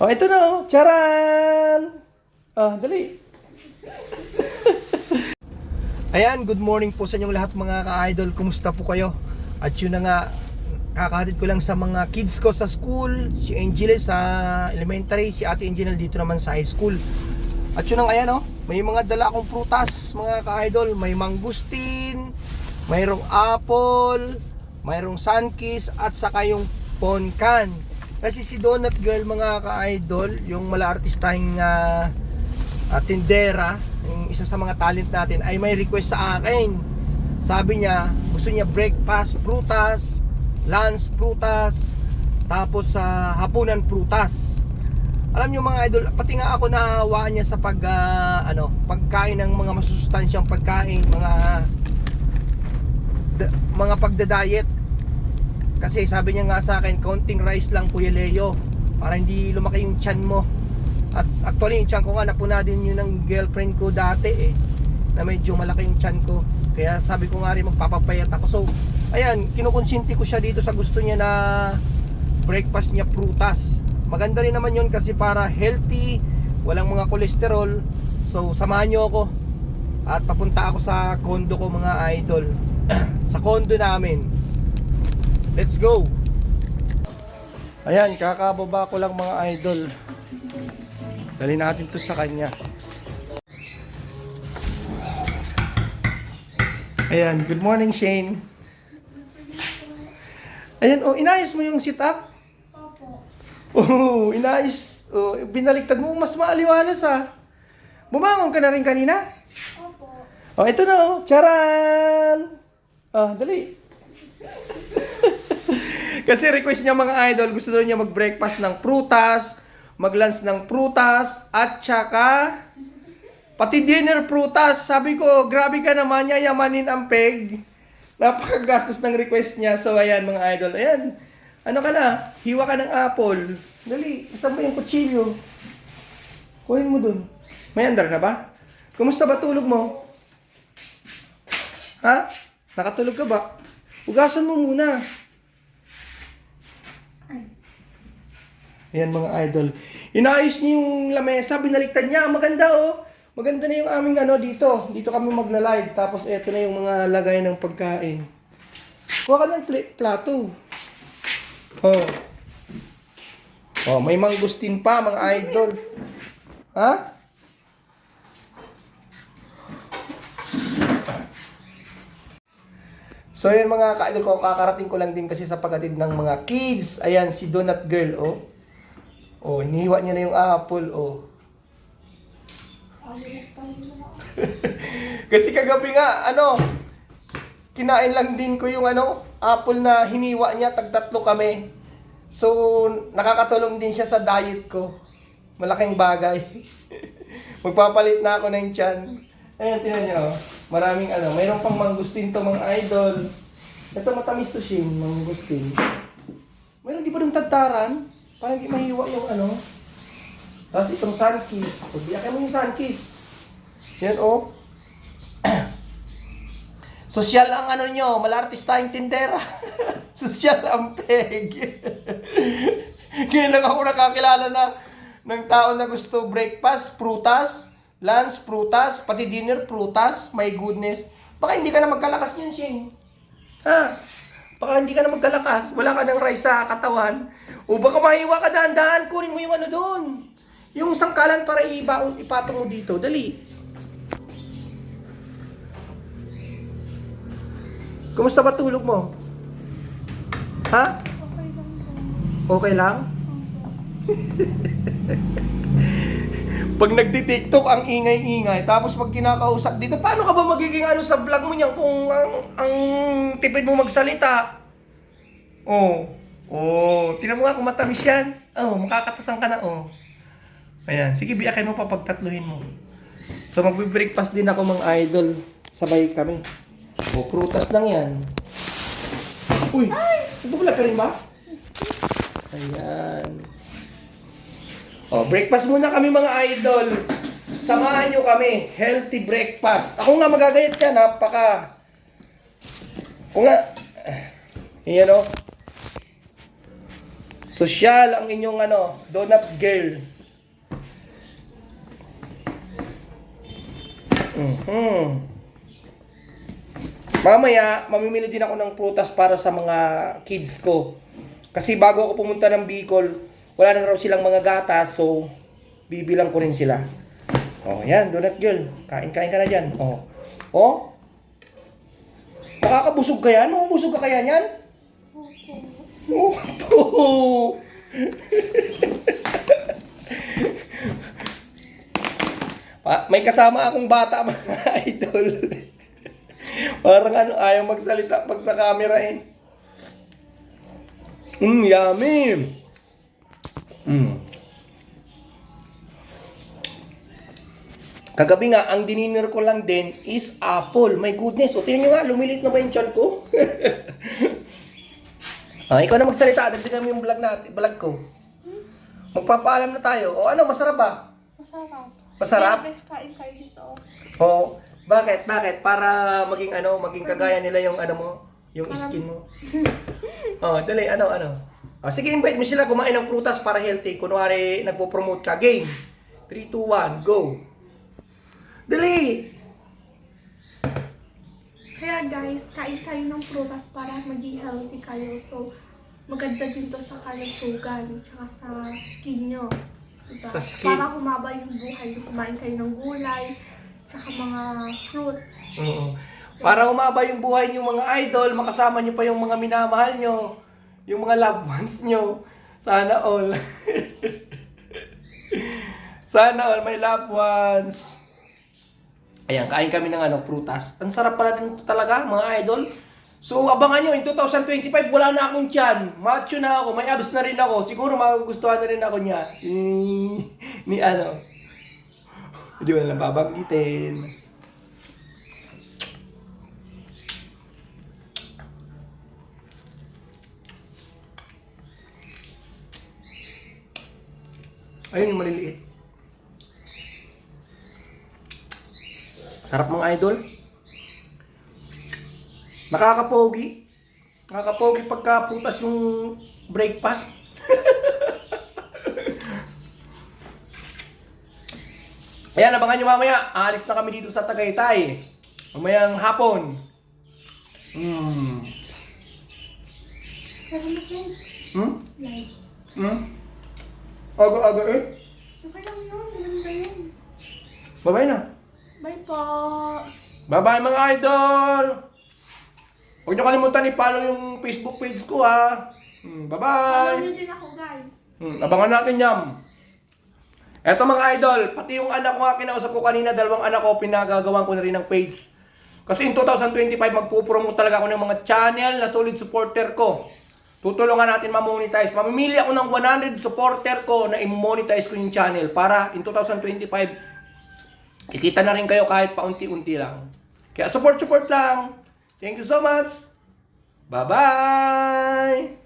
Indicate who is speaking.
Speaker 1: Oh, ito na oh. Charan! Ah, dali. Ayan, good morning po sa inyong lahat mga ka-idol. Kumusta po kayo? At yun na nga, kakahatid ko lang sa mga kids ko sa school. Si Angeles sa elementary, si Ate Angelina dito naman sa high school. At yun ang ayan oh, may mga dala akong prutas mga ka-idol. May mangustin, mayroong apple, mayroong sunkiss at saka yung ponkan. Kasi si Donut Girl mga ka-idol, yung mala artistahing uh, tindera, yung isa sa mga talent natin ay may request sa akin. Sabi niya, gusto niya breakfast prutas, lunch prutas, tapos sa hapunan prutas. Alam niyo mga idol, pati nga ako nahawaan niya sa pag ah, ano, pagkain ng mga masusustansyang pagkain, mga mga pagda-diet. Kasi sabi niya nga sa akin, counting rice lang Kuya Leo para hindi lumaki yung tiyan mo. At actually yung tiyan ko nga napuna din yun ng girlfriend ko dati eh na medyo malaki yung tiyan ko. Kaya sabi ko nga rin magpapapayat ako. So, ayan, kinukonsinti ko siya dito sa gusto niya na breakfast niya prutas. Maganda rin naman yun kasi para healthy, walang mga kolesterol. So, samahan niyo ako. At papunta ako sa condo ko mga idol. sa condo namin. Let's go! Ayan, kakababa ko lang mga idol. Dali natin to sa kanya. Ayan, good morning Shane. Ayan, oh, inayos mo yung sit-up? Oh, inayos. Oh, binaliktad mo, mas maaliwalas ah. Bumangon ka na rin kanina? Oh, ito na oh. Charan! Ah, dali. Kasi request niya mga idol, gusto daw niya mag-breakfast ng prutas, mag-lunch ng prutas, at saka pati dinner prutas. Sabi ko, grabe ka naman, yayamanin ang peg. Napakagastos ng request niya. So, ayan mga idol. Ayan. Ano ka na? Hiwa ka ng apple. Dali, saan mo yung kutsilyo? Kuhin mo dun. May andar na ba? Kumusta ba tulog mo? Ha? Nakatulog ka ba? Ugasan mo muna. Ayan mga idol. Inayos niya yung lamesa, binaliktad niya. Maganda oh. Maganda na yung aming ano dito. Dito kami magla-live. Tapos eto na yung mga lagay ng pagkain. Kuha ka ng pl- plato. Oh. Oh, may mangustin pa mga idol. Ha? So yun mga ka-idol ko, kakarating ko lang din kasi sa paghatid ng mga kids. Ayan, si Donut Girl, oh. Oh, hinihiwa niya na yung apple, oh. kasi kagabi nga, ano, kinain lang din ko yung ano, apple na hiniwa niya, tagtatlo kami. So, nakakatulong din siya sa diet ko. Malaking bagay. Magpapalit na ako ng tiyan. Ayan, tinan niyo. oh. Maraming ano. Mayroon pang mangustin to mga idol. Ito matamis to Shin, mangustin. Mayroon di pa ng tagtaran. Parang hindi mahiwa yung ano. Tapos itong sunkiss. Pagbiyakin mo yung sunkiss. Yan oh. Sosyal ang ano nyo, malartis tayong tindera. Sosyal ang peg. Ngayon lang ako nakakilala na ng tao na gusto breakfast, prutas, lunch, prutas, pati dinner, prutas. My goodness. Baka hindi ka na magkalakas yun, Shane. Ha? Baka hindi ka na magkalakas. Wala ka ng rice sa katawan. O baka mahiwa ka dahan-dahan. Kunin mo yung ano doon. Yung sangkalan para iba, ipatong mo dito. Dali. Kumusta ba tulog mo? Ha? Okay lang? pag nagti-TikTok ang ingay-ingay, tapos pag kinakausap dito, paano ka ba magiging ano sa vlog mo niyan kung ang, ang tipid mo magsalita? Oh. Oh, tinan mo nga kung matamis yan. Oh, makakatasan ka na, oh. Ayan, sige, biyakin mo pa pagtatluhin mo. So, magbe-breakfast din ako mga idol. Sabay kami. O, prutas lang yan. Uy, nagbablog ka rin ba? Ayan. O, breakfast muna kami mga idol. Samahan nyo kami. Healthy breakfast. Ako nga magagayat ka, napaka... Ako nga... Ayan o. Sosyal ang inyong ano, donut girl. Mhm. Mamaya, mamimili din ako ng prutas para sa mga kids ko. Kasi bago ako pumunta ng Bicol, wala na raw silang mga gatas, so bibilang ko rin sila. Oh, yan, donut girl. Kain-kain ka na dyan. Oh. Oh. Makakabusog ka yan? Makabusog ka kaya niyan? Oh. Pa, may kasama akong bata mga idol. Parang ano, ayaw magsalita pag sa camera eh. Mmm, yummy. Mmm. Kagabi nga, ang dininer ko lang din is apple. My goodness. O, tingnan nyo nga, lumilit na ba yung tiyan ko? ah, ikaw na magsalita. Dagdagan mo yung vlog, natin, vlog ko. Magpapaalam na tayo. O ano, masarap ba?
Speaker 2: Masarap.
Speaker 1: Masarap?
Speaker 2: Kaya guys, kain kayo dito.
Speaker 1: O, bakit? Bakit? Para maging ano, maging kagaya nila yung ano mo, yung skin mo. Oh, dali, ano, ano. Ah, sige, invite mo sila kumain ng prutas para healthy. Kunwari, nagpo-promote ka. Game. 3, 2, 1, go. Dali!
Speaker 2: Kaya guys, kain kayo ng prutas para maging healthy kayo. So, maganda din to sa kalusugan, tsaka sa skin nyo. Diba?
Speaker 1: Sa skin.
Speaker 2: Para humaba yung buhay, kumain kayo ng gulay, tsaka mga fruits.
Speaker 1: Oo. Para umaba yung buhay niyo mga idol, makasama niyo pa yung mga minamahal niyo, yung mga loved ones niyo. Sana all. Sana all my loved ones. Ayan, kain kami ng ano, prutas. Ang sarap pala din talaga, mga idol. So, abangan nyo, in 2025, wala na akong tiyan. Macho na ako, may abs na rin ako. Siguro magugustuhan na rin ako niya. Ni, ni ano. Hindi ko na lang babanggitin. Ayun yung maliliit. Sarap mga idol. Nakakapogi. Nakakapogi pagka putas yung breakfast. Ayan, abangan nyo mamaya. Aalis na kami dito sa Tagaytay. Mamayang hapon. Hmm.
Speaker 2: Yun,
Speaker 1: Hmm? Hmm? Aga-aga eh. Bye-bye na.
Speaker 2: Bye po!
Speaker 1: Bye-bye mga idol! Huwag nyo kalimutan i-follow yung Facebook page ko ha. Hmm,
Speaker 2: Follow
Speaker 1: bye-bye!
Speaker 2: nyo din ako guys.
Speaker 1: Hmm, abangan natin yan. Eto mga idol, pati yung anak ko nga kinausap ko kanina, dalawang anak ko, pinagagawan ko na rin ng page. Kasi in 2025, magpupromote talaga ako ng mga channel na solid supporter ko. Tutulungan natin ma-monetize. Mamimili ako ng 100 supporter ko na i-monetize ko yung channel para in 2025, kikita na rin kayo kahit paunti-unti lang. Kaya support-support lang. Thank you so much. Bye-bye!